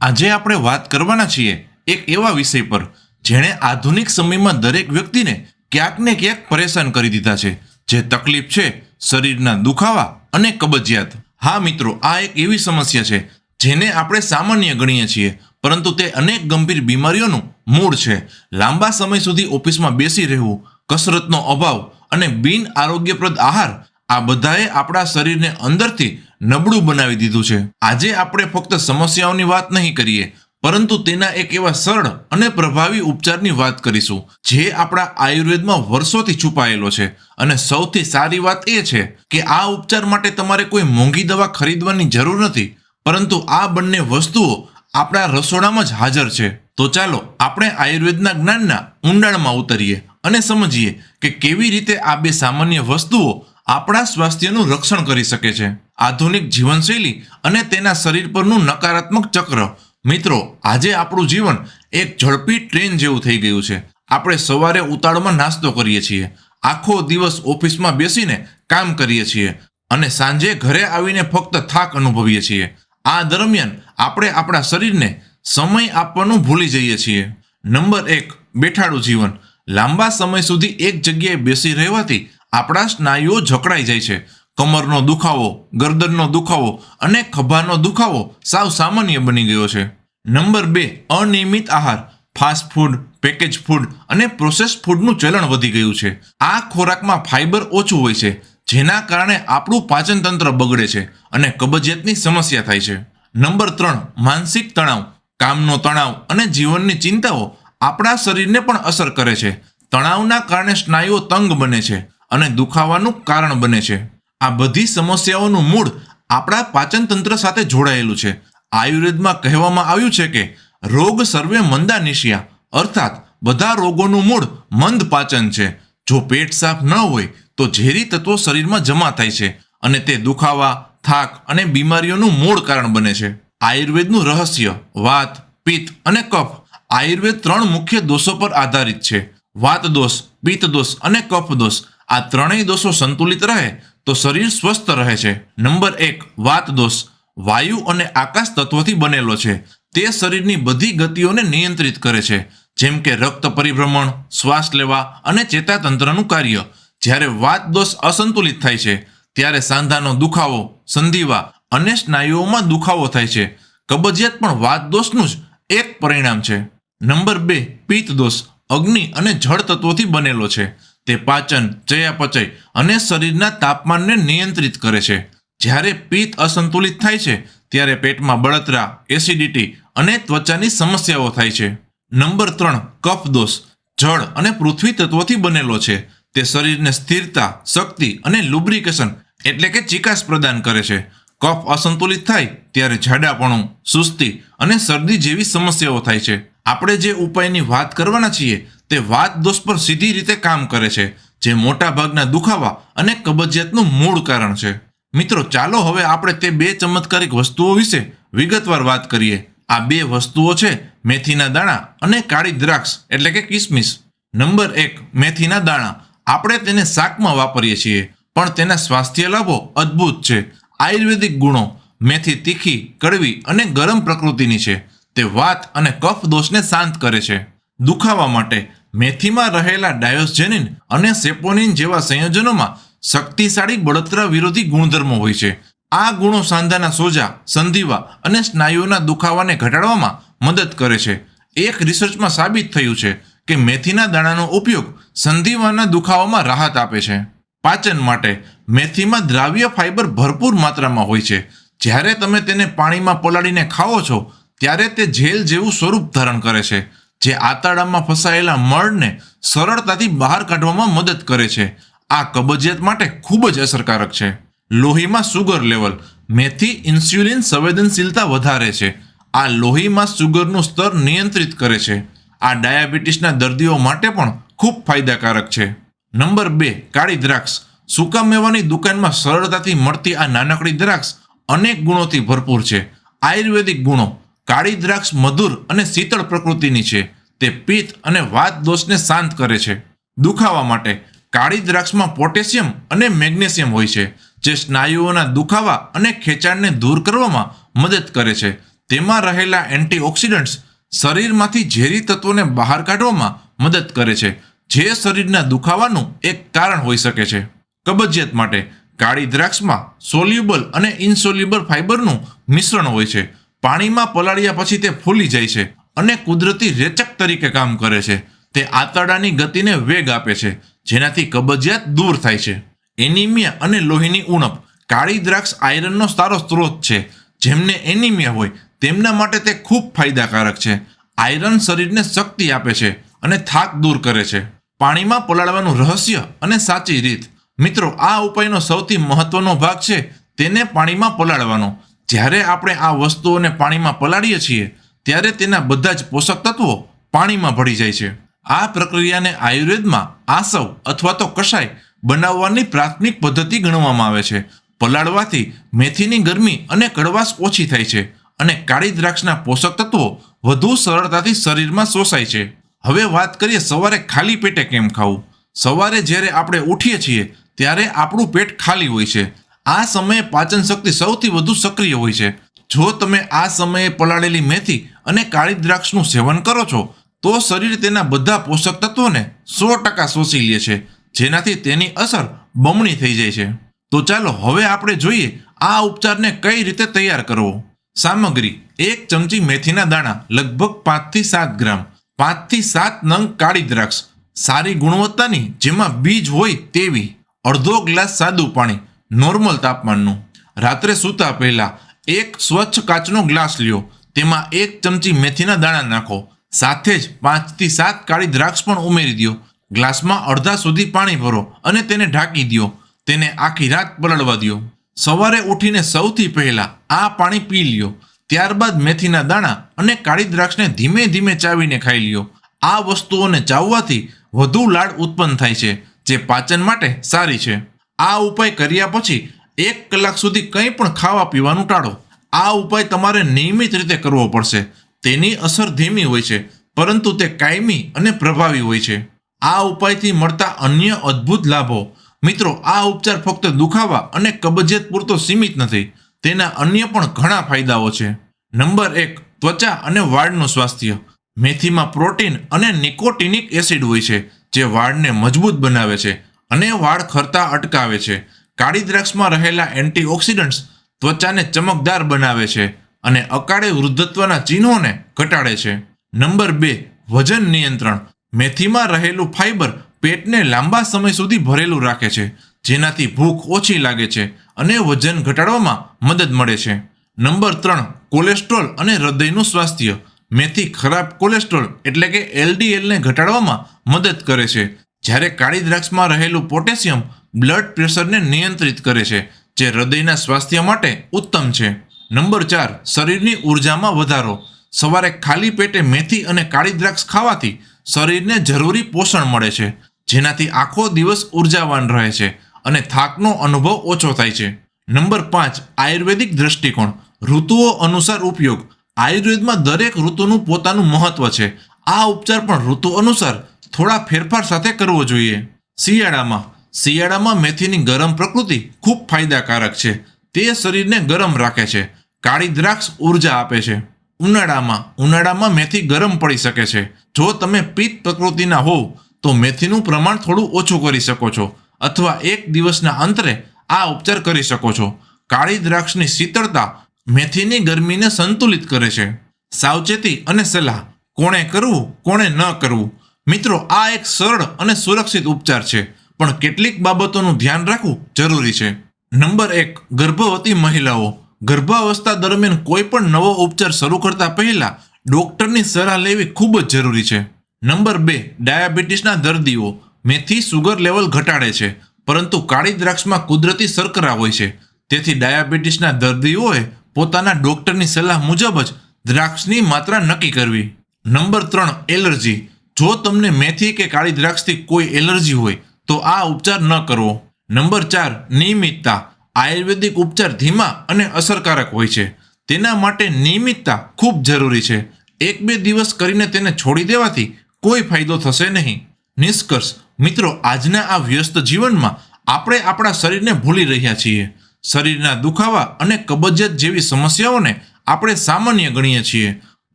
આજે આપણે વાત કરવાના છીએ એક એવા વિષય પર જેણે આધુનિક સમયમાં દરેક વ્યક્તિને ક્યાંક ને ક્યાંક પરેશાન કરી દીધા છે. જે તકલીફ છે, શરીરના દુખાવા અને કબજિયાત. હા મિત્રો, આ એક એવી સમસ્યા છે, જેને આપણે સામાન્ય ગણીએ છીએ, પરંતુ તે અનેક ગંભીર બીમારીઓનું મૂળ છે. લાંબા સમય સુધી ઓફિસમાં બેસી રહેવું, કસરતનો અભાવ અને બિન આરોગ્યપ્રદ આહાર, આ બધાએ આપણા શરીરને અંદરથી નબળું બનાવી દીધું છે. આજે આપણે ફક્ત સમસ્યાઓની વાત નહીં કરીએ, પરંતુ તેના એક એવા સરળ અને પ્રભાવી ઉપચારની વાત કરીશું, જે આપણા આયુર્વેદમાં વર્ષોથી છુપાયેલો છે. અને સૌથી સારી વાત એ છે કે આ ઉપચાર માટે તમારે કોઈ મોંઘી દવા ખરીદવાની જરૂર નથી, પરંતુ આ બંને વસ્તુઓ આપણા રસોડામાં જ હાજર છે. તો ચાલો, આપણે આયુર્વેદના જ્ઞાનના ઊંડાણમાં ઉતરીએ અને સમજીએ કે કેવી રીતે આ બે સામાન્ય વસ્તુઓ આપણા સ્વાસ્થ્યનું રક્ષણ કરી શકે છે. આધુનિક જીવનશૈલી અને તેના શરીર પરનું નકારાત્મક ચક્ર. મિત્રો, આજે આપણું જીવન એક ઝડપી ટ્રેન જેવું થઈ ગયું છે. આપણે સવારે ઉતાળમાં નાસ્તો કરીએ છીએ. આખો દિવસ ઓફિસમાં બેસીને કામ કરીએ છીએ. અને સાંજે ઘરે આવીને ફક્ત થાક અનુભવીએ છીએ. આ દરમિયાન આપણે આપણા શરીરને સમય આપવાનું ભૂલી જઈએ છીએ. નંબર એક, બેઠાડું જીવન. લાંબા સમય સુધી એક જગ્યાએ બેસી રહેવાથી આપણા સ્નાયુઓ જકડાઈ જાય છે. કમરનો દુખાવો, ગરદનનો દુખાવો અને ખભાનો દુખાવો સાવ સામાન્ય બની ગયો છે. નંબર બે, અનિયમિત આહાર. ફાસ્ટ ફૂડ, પેકેજ ફૂડ અને પ્રોસેસ ફૂડનું ચલણ વધી ગયું છે. આ ખોરાકમાં ફાઇબર ઓછું હોય છે, જેના કારણે આપણું પાચનતંત્ર બગડે છે અને કબજિયાતની સમસ્યા થાય છે. નંબર ત્રણ, માનસિક તણાવ. કામનો તણાવ અને જીવનની ચિંતાઓ આપણા શરીરને પણ અસર કરે છે. તણાવના કારણે સ્નાયુઓ તંગ બને છે. અને દુખાવાનું કારણ બને છે. આ બધી સમસ્યાઓનું મૂળ આપણા પાચન તંત્ર સાથે જોડાયેલું છે. આયુર્વેદમાં કહેવામાં આવ્યું છે કે, રોગ સર્વે મંદા નિશિયા અર્થાત બધા રોગોનું મૂળ મંદ પાચન છે. જો પેટ સાફ ન હોય, તો ઝેરી તત્વો શરીરમાં જમા થાય છે અને તે દુખાવા, થાક અને બીમારીઓનું મૂળ કારણ બને છે. આયુર્વેદનું રહસ્ય, વાત, પિત્ત અને કફ આયુર્વેદ ત્રણ મુખ્ય દોષો પર આધારિત છે. વાત દોષ પિત્ત દોષ અને કફ દોષ આ ત્રણેય દોષો સંતુલિત રહે તો શરીર સ્વસ્થ રહે છે. નંબર એક, વાત દોષ. વાયુ અને આકાશ તત્વથી બનેલો છે. તે શરીરની બધી ગતિઓને નિયંત્રિત કરે છે. જેમ કે રક્ત પરિભ્રમણ, શ્વાસ લેવા અને ચેતાતંત્રનું કાર્ય. જ્યારે વાત દોષ અસંતુલિત થાય છે, ત્યારે સાંધાનો દુખાવો, સંધિવા અને સ્નાયુઓમાં દુખાવો થાય છે. કબજિયાત પણ વાત દોષનું જ એક પરિણામ છે. નંબર બે, પિત્ત દોષ. અગ્નિ અને જળ તત્વોથી બનેલો છે. તે પાચન, ચયાપચય અને શરીરના તાપમાનને નિયંત્રિત કરે છે. જ્યારે પિત્ત અસંતુલિત થાય છે, ત્યારે પેટમાં બળતરા, એસિડિટી અને ત્વચાની સમસ્યાઓ થાય છે. નંબર ત્રણ, કફ દોષ. જળ અને પૃથ્વી તત્વોથી બનેલો છે. તે શરીરને સ્થિરતા, શક્તિ અને લુબ્રિકેશન એટલે કે ચિકાસ પ્રદાન કરે છે. કફ અસંતુલિત થાય, ત્યારે જાડાપણું, સુસ્તી અને શરદી જેવી સમસ્યાઓ થાય છે. આપણે જે ઉપાયની વાત કરવાના છીએ, તે વાત દોષ પર સીધી રીતે કામ કરે છે, જે મોટા ભાગના દુખાવા અને કબજિયાતનું મૂળ કારણ છે. મિત્રો, ચાલો હવે આપણે તે બે ચમત્કારિક વસ્તુઓ વિશે વિગતવાર વાત કરીએ. આ બે વસ્તુઓ છે, મેથીના દાણા અને કાળી દ્રાક્ષ, એટલે કે કિસમિસ. નંબર એક, મેથીના દાણા. આપણે તેને શાકમાં વાપરીએ છીએ, પણ તેના સ્વાસ્થ્ય લાભો અદ્ભુત છે. આયુર્વેદિક ગુણો, મેથી તીખી, કડવી અને ગરમ પ્રકૃતિની છે. તે વાત અને કફ દોષને શાંત કરે છે. દુખાવા માટે મેથીમાં રહેલા ડાયોસ્જેનિન અને સેપોનિન જેવા સંયોજનોમાં શક્તિશાળી બળતરા વિરોધી ગુણધર્મો હોય છે. આ ગુણો સાંધાના સોજા, સંધિવા અને સ્નાયુઓના દુખાવાને ઘટાડવામાં મદદ કરે છે. એક રિસર્ચમાં સાબિત થયું છે કે મેથીના દાણાનો ઉપયોગ સંધિવાના દુખાવામાં રાહત આપે છે. પાચન માટે મેથીમાં દ્રાવ્ય ફાઇબર ભરપૂર માત્રામાં હોય છે. જ્યારે તમે તેને પાણીમાં પલાળીને ખાઓ છો ત્યારે તે જેલ જેવું સ્વરૂપ ધારણ કરે છે, જે આંતરડામાં ફસાયેલા મળને સરળતાથી બહાર કાઢવામાં મદદ કરે છે. આ કબજિયાત માટે ખૂબ જ અસરકારક છે. લોહીમાં સુગર લેવલ મેથી ઇન્સ્યુલિન સંવેદનશીલતા વધારે છે. આ લોહીમાં સુગરનું સ્તર નિયંત્રિત કરે છે. આ ડાયાબિટીસના દર્દીઓ માટે પણ ખૂબ ફાયદાકારક છે. નંબર બે, કાળી દ્રાક્ષ. સૂકા મેવાની દુકાનમાં સરળતાથી મળતી આ નાનકડી દ્રાક્ષ અનેક ગુણોથી ભરપૂર છે. આયુર્વેદિક ગુણો કાળી દ્રાક્ષ મધુર અને શીતળ પ્રકૃતિની છે. તે પિત્ત અને વાત દોષને શાંત કરે છે. દુખાવા માટે કાળી દ્રાક્ષમાં પોટેશિયમ અને મેગ્નેશિયમ હોય છે, જે સ્નાયુઓના દુખાવા અને ખેંચાણને દૂર કરવામાં મદદ કરે છે. તેમાં રહેલા એન્ટીઓક્સિડન્ટ્સ શરીરમાંથી ઝેરી તત્વોને બહાર કાઢવામાં મદદ કરે છે, જે શરીરના દુખાવાનું એક કારણ હોઈ શકે છે. કબજિયાત માટે કાળી દ્રાક્ષમાં સોલ્યુબલ અને ઇનસોલ્યુબલ ફાઇબરનું મિશ્રણ હોય છે પાણીમાં પલાળ્યા પછી તે ફૂલી જાય છે અને કુદરતી રેચક તરીકે કામ કરે છે. તે આંતરડાની ગતિને વેગ આપે છે, જેનાથી કબજિયાત દૂર થાય છે. એનિમિયા અને લોહીની ઉણપ કાળી દ્રાક્ષ આયરનનો સારો સ્ત્રોત છે. જેમને એનિમિયા હોય, તેમના માટે તે ખૂબ ફાયદાકારક છે. આયરન શરીરને શક્તિ આપે છે અને થાક દૂર કરે છે. પાણીમાં પલાળવાનું રહસ્ય અને સાચી રીત. મિત્રો, આ ઉપાયનો સૌથી મહત્વનો ભાગ છે, તેને પાણીમાં પલાળવાનો. જ્યારે આપણે આ વસ્તુઓને પાણીમાં પલાળીએ છીએ, ત્યારે તેના બધા જ પોષક તત્વો પાણીમાં ભળી જાય છે. આ પ્રક્રિયાને આયુર્વેદમાં આસવ અથવા તો કષાય બનાવવાની પ્રાથમિક પદ્ધતિ ગણવામાં આવે છે. પલાળવાથી મેથીની ગરમી અને કડવાશ ઓછી થાય છે અને કાળી દ્રાક્ષના પોષક તત્વો વધુ સરળતાથી શરીરમાં શોષાય છે. હવે વાત કરીએ સવારે ખાલી પેટે કેમ ખાવું? સવારે જ્યારે આપણે ઉઠીએ છીએ, ત્યારે આપણું પેટ ખાલી હોય છે. આ સમયે પાચન શક્તિ સૌથી વધુ સક્રિય હોય છે. જો તમે આ સમયે પલાળેલી મેથી અને કાળી દ્રાક્ષનું સેવન કરો છો, તો શરીર તેના બધા પોષક તત્વોને સો ટકા શોષી લે છે, જેનાથી તેની અસર બમણી થઈ જાય છે. તો ચાલો હવે આપણે જોઈએ આ ઉપચારને કઈ રીતે તૈયાર કરવો. સામગ્રી, એક ચમચી મેથીના દાણા, લગભગ પાંચથી સાત ગ્રામ. પાંચથી સાત નંગ કાળી દ્રાક્ષ. સારી ગુણવત્તાની જેમાં બીજ હોય તેવી. અડધો ગ્લાસ સાદું પાણી. નોર્મલ તાપમાનનું. રાત્રે સૂતા પહેલાં એક સ્વચ્છ કાચનો ગ્લાસ લ્યો. તેમાં એક ચમચી મેથીના દાણા નાખો. સાથે જ પાંચથી સાત કાળી દ્રાક્ષ પણ ઉમેરી દો ગ્લાસમાં અડધા સુધી પાણી ભરો અને તેને ઢાંકી દો તેને આખી રાત પલળવા દો સવારે ઉઠીને સૌથી પહેલા આ પાણી પી લ્યો. ત્યારબાદ મેથીના દાણા અને કાળી દ્રાક્ષને ધીમે ધીમે ચાવીને ખાઈ લ્યો. આ વસ્તુઓને ચાવવાથી વધુ લાળ ઉત્પન્ન થાય છે, જે પાચન માટે સારી છે. આ ઉપાય કર્યા પછી એક કલાક સુધી કંઈ પણ ખાવા પીવાનું ટાળો. આ ઉપાય તમારે નિયમિત રીતે કરવો પડશે. તેની અસર ધીમી હોય છે, પરંતુ તે કાયમી અને પ્રભાવી હોય છે. આ ઉપાયથી મળતા અન્ય અદ્ભુત લાભો. મિત્રો, આ ઉપચાર ફક્ત દુખાવા અને કબજિયાત પૂરતો સીમિત નથી, તેના અન્ય પણ ઘણા ફાયદાઓ છે. નંબર એક, ત્વચા અને વાળનું સ્વાસ્થ્ય. મેથીમાં પ્રોટીન અને નિકોટિનિક એસિડ હોય છે, જે વાળને મજબૂત બનાવે છે. અને વાળ ખરતા અટકાવે છે. કાળી દ્રાક્ષમાં રહેલા એન્ટીઓક્સિડન્ટ્સ ત્વચાને ચમકદાર બનાવે છે અને અકાળે વૃદ્ધત્વના ચિહ્નોને ઘટાડે છે. નંબર બે, વજન નિયંત્રણ. મેથીમાં રહેલું ફાઇબર પેટને લાંબા સમય સુધી ભરેલું રાખે છે, જેનાથી ભૂખ ઓછી લાગે છે અને વજન ઘટાડવામાં મદદ મળે છે. નંબર ત્રણ, કોલેસ્ટ્રોલ અને હૃદયનું સ્વાસ્થ્ય. મેથી ખરાબ કોલેસ્ટ્રોલ એટલે કે એલડીએલને ઘટાડવામાં મદદ કરે છે. જ્યારે કાળી દ્રાક્ષમાં રહેલું પોટેશિયમ બ્લડ પ્રેશરને નિયંત્રિત કરે છે, જે હૃદયના સ્વાસ્થ્ય માટે ઉત્તમ છે. નંબર ચાર, શરીરની ઉર્જામાં વધારો. સવારે ખાલી પેટે મેથી અને કાળી દ્રાક્ષ ખાવાથી શરીરને જરૂરી પોષણ મળે છે, જેનાથી આખો દિવસ ઉર્જાવાન રહે છે અને થાકનો અનુભવ ઓછો થાય છે. નંબર પાંચ, આયુર્વેદિક દ્રષ્ટિકોણ. ઋતુઓ અનુસાર ઉપયોગ. આયુર્વેદમાં દરેક ઋતુનું પોતાનું મહત્વ છે. આ ઉપચાર પણ ઋતુ અનુસાર થોડા ફેરફાર સાથે કરવો જોઈએ. શિયાળામાં શિયાળામાં મેથીની ગરમ પ્રકૃતિ ખૂબ ફાયદાકારક છે. તે શરીરને ગરમ રાખે છે. કાળી દ્રાક્ષ ઊર્જા આપે છે. ઉનાળામાં ઉનાળામાં મેથી ગરમ પડી શકે છે. જો તમે પિત્ત પ્રકૃતિના હોવ, તો મેથીનું પ્રમાણ થોડું ઓછું કરી શકો છો અથવા એક દિવસના અંતરે આ ઉપચાર કરી શકો છો. કાળી દ્રાક્ષની શીતળતા મેથીની ગરમીને સંતુલિત કરે છે. સાવચેતી અને સલાહ, કોણે કરવું, કોણે ન કરવું. મિત્રો, આ એક સરળ અને સુરક્ષિત ઉપચાર છે, પણ કેટલીક બાબતોનું ધ્યાન રાખવું જરૂરી છે. નંબર એક, ગર્ભવતી મહિલાઓ. ગર્ભાવસ્થા દરમિયાન કોઈ પણ નવો ઉપચાર શરૂ કરતા પહેલા ડોક્ટરની સલાહ લેવી ખૂબ જ જરૂરી છે. નંબર બે, ડાયાબિટીસના દર્દીઓ. મેથી સુગર લેવલ ઘટાડે છે, પરંતુ કાળી દ્રાક્ષમાં કુદરતી શર્કરા હોય છે. તેથી ડાયાબિટીસના દર્દીઓએ પોતાના ડોક્ટરની સલાહ મુજબ જ દ્રાક્ષની માત્રા નક્કી કરવી. નંબર ત્રણ, એલર્જી. જો તમને મેથી કે કાળી દ્રાક્ષથી કોઈ એલર્જી હોય, તો આ ઉપચાર ન કરવો નંબર ચાર, નિયમિતતા. આયુર્વેદિક ઉપચાર ધીમા અને અસરકારક હોય છે. તેના માટે નિયમિતતા ખૂબ જરૂરી છે. એક બે દિવસ કરીને તેને છોડી દેવાથી કોઈ ફાયદો થશે નહીં. નિષ્કર્ષ, મિત્રો, આજના આ વ્યસ્ત જીવનમાં આપણે આપણા શરીરને ભૂલી રહ્યા છીએ. શરીરના દુખાવા અને કબજિયાત જેવી સમસ્યાઓને આપણે સામાન્ય ગણીએ છીએ.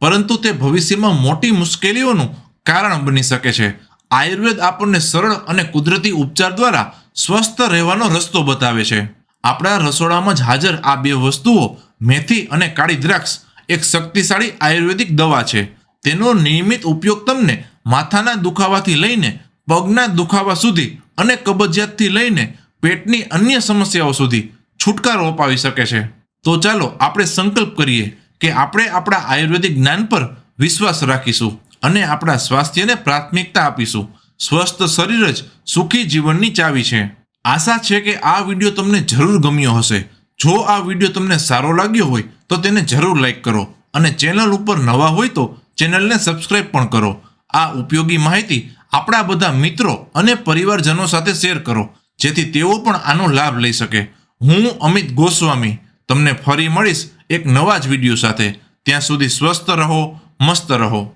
પરંતુ તે ભવિષ્યમાં મોટી મુશ્કેલીઓનું કારણ બની શકે છે. આયુર્વેદ આપણને સરળ અને કુદરતી ઉપચાર દ્વારા સ્વસ્થ રહેવાનો રસ્તો બતાવે છે. આપણા રસોડામાં જ હાજર આ બે વસ્તુઓ, મેથી અને કાળી દ્રાક્ષ, એક શક્તિશાળી આયુર્વેદિક દવા છે. તેનો નિયમિત ઉપયોગ તમને માથાના દુખાવાથી લઈને પગના દુખાવા સુધી અને કબજિયાતથી લઈને પેટની અન્ય સમસ્યાઓ સુધી છુટકારો અપાવી શકે છે. તો ચાલો આપણે સંકલ્પ કરીએ કે આપણે આપણા આયુર્વેદિક જ્ઞાન પર વિશ્વાસ રાખીશું. અને આપણા સ્વાસ્થ્યને પ્રાથમિકતા આપીશું. સ્વસ્થ શરીર જ સુખી જીવનની ચાવી છે. આશા છે કે આ વીડિયો તમને જરૂર ગમ્યો હશે. જો આ વીડિયો તમને સારો લાગ્યો હોય, તો તેને જરૂર લાઈક કરો અને ચેનલ ઉપર નવા હોય તો ચેનલને સબસ્ક્રાઇબ પણ કરો. આ ઉપયોગી માહિતી આપણા બધા મિત્રો અને પરિવારજનો સાથે શેર કરો, જેથી તેઓ પણ આનો લાભ લઈ શકે. હું અમિત ગોસ્વામી, તમને ફરી મળીશ એક નવા જ વીડિયો સાથે. ત્યાં સુધી સ્વસ્થ રહો, મસ્ત રહો.